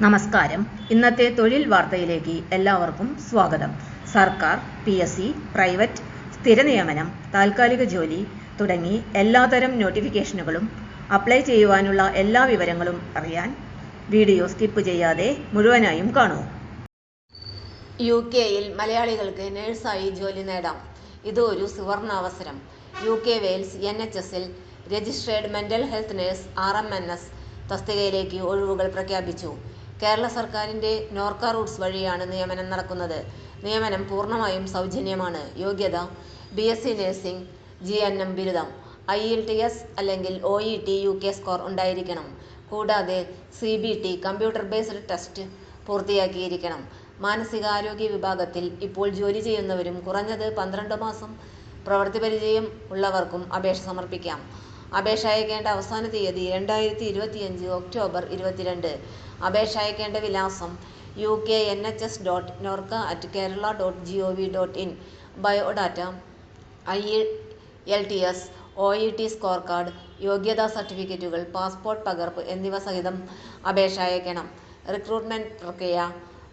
നമസ്കാരം. ഇന്നത്തെ തൊഴിൽ വാർത്തയിലേക്ക് എല്ലാവർക്കും സ്വാഗതം. സർക്കാർ പി എസ് സി പ്രൈവറ്റ് സ്ഥിര നിയമനം താൽക്കാലിക ജോലി തുടങ്ങി എല്ലാതരം നോട്ടിഫിക്കേഷനുകളും അപ്ലൈ ചെയ്യുവാനുള്ള എല്ലാ വിവരങ്ങളും അറിയാൻ വീഡിയോ സ്കിപ്പ് ചെയ്യാതെ മുഴുവനായും കാണൂ. യു കെയിൽ മലയാളികൾക്ക് നഴ്സായി ജോലി നേടാം. ഇത് ഒരു സുവർണാവസരം. U K Wales N H എസിൽ registered mental health nurse R M N S തസ്തികയിലേക്ക് ഒഴിവുകൾ പ്രഖ്യാപിച്ചു. കേരള സർക്കാരിന്റെ നോർക്ക റൂട്ട്സ് വഴിയാണ് നിയമനം നടക്കുന്നത്. നിയമനം പൂർണമായും സൗജന്യമാണ്. യോഗ്യത B S C nursing G N M ബിരുദം ഐ എൽ ടി എസ് അല്ലെങ്കിൽ O E T U K score ഉണ്ടായിരിക്കണം. കൂടാതെ C B T computer based test പൂർത്തിയാക്കിയിരിക്കണം. മാനസികാരോഗ്യ വിഭാഗത്തിൽ ഇപ്പോൾ ജോലി ചെയ്യുന്നവരും കുറഞ്ഞത് പന്ത്രണ്ട് മാസം പ്രവൃത്തി പരിചയം ഉള്ളവർക്കും അപേക്ഷ സമർപ്പിക്കാം. അപേക്ഷ അയക്കേണ്ട അവസാന തീയതി രണ്ടായിരത്തി ഇരുപത്തിയഞ്ച് ഒക്ടോബർ ഇരുപത്തിരണ്ട്. അപേക്ഷ അയക്കേണ്ട വിലാസം U K N H S dot Norka at Kerala dot G O V dot in. Biodata I L T S O E T score card യോഗ്യതാ സർട്ടിഫിക്കറ്റുകൾ പാസ്പോർട്ട് പകർപ്പ് എന്നിവ സഹിതം അപേക്ഷ അയക്കണം റിക്രൂട്ട്മെന്റ് പ്രക്രിയ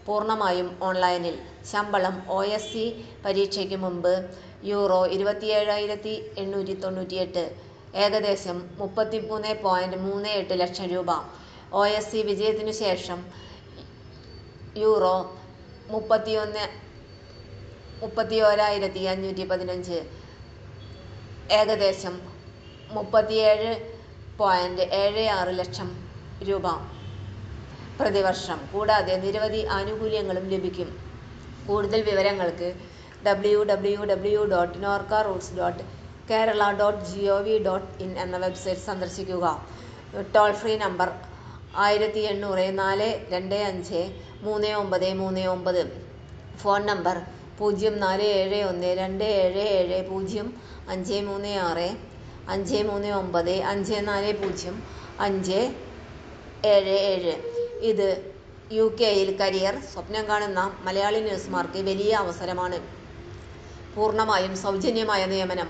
പൂർണമായും ഓൺലൈനിൽ. ശമ്പളം ഒ എസ് സി പരീക്ഷയ്ക്ക് മുമ്പ് യൂറോ ഇരുപത്തിയേഴായിരത്തി എണ്ണൂറ്റി തൊണ്ണൂറ്റിയെട്ട് ഏകദേശം മുപ്പത്തിമൂന്ന് പോയിന്റ് മൂന്ന് എട്ട് ലക്ഷം രൂപ. ഒ എസ് സി വിജയത്തിനു ശേഷം യൂറോ മുപ്പത്തിയോരായിരത്തി അഞ്ഞൂറ്റി പതിനഞ്ച് ഏകദേശം മുപ്പത്തിയേഴ് പോയിന്റ് ഏഴ് ആറ് ലക്ഷം രൂപ പ്രതിവർഷം. കൂടാതെ നിരവധി ആനുകൂല്യങ്ങളും ലഭിക്കും. കൂടുതൽ വിവരങ്ങൾക്ക് W W W dot Norka Roots dot Kerala dot G O V dot in എന്ന വെബ്സൈറ്റ് സന്ദർശിക്കുക. ടോൾ ഫ്രീ നമ്പർ ആയിരത്തി എണ്ണൂറ് നാല് രണ്ട് അഞ്ച് മൂന്ന് ഒമ്പത് മൂന്ന് ഒമ്പത്. ഫോൺ നമ്പർ പൂജ്യം നാല് ഏഴ് ഒന്ന് രണ്ട് ഏഴ് ഏഴ് പൂജ്യം അഞ്ച് മൂന്ന് ആറ് അഞ്ച് മൂന്ന് ഒമ്പത് അഞ്ച് നാല് പൂജ്യം അഞ്ച് ഏഴ് ഏഴ്. ഇത് യു കെയിൽ കരിയർ സ്വപ്നം കാണുന്ന മലയാളി നഴ്സുമാർക്ക് വലിയ അവസരമാണ്. പൂർണമായും സൗജന്യമായ നിയമനം.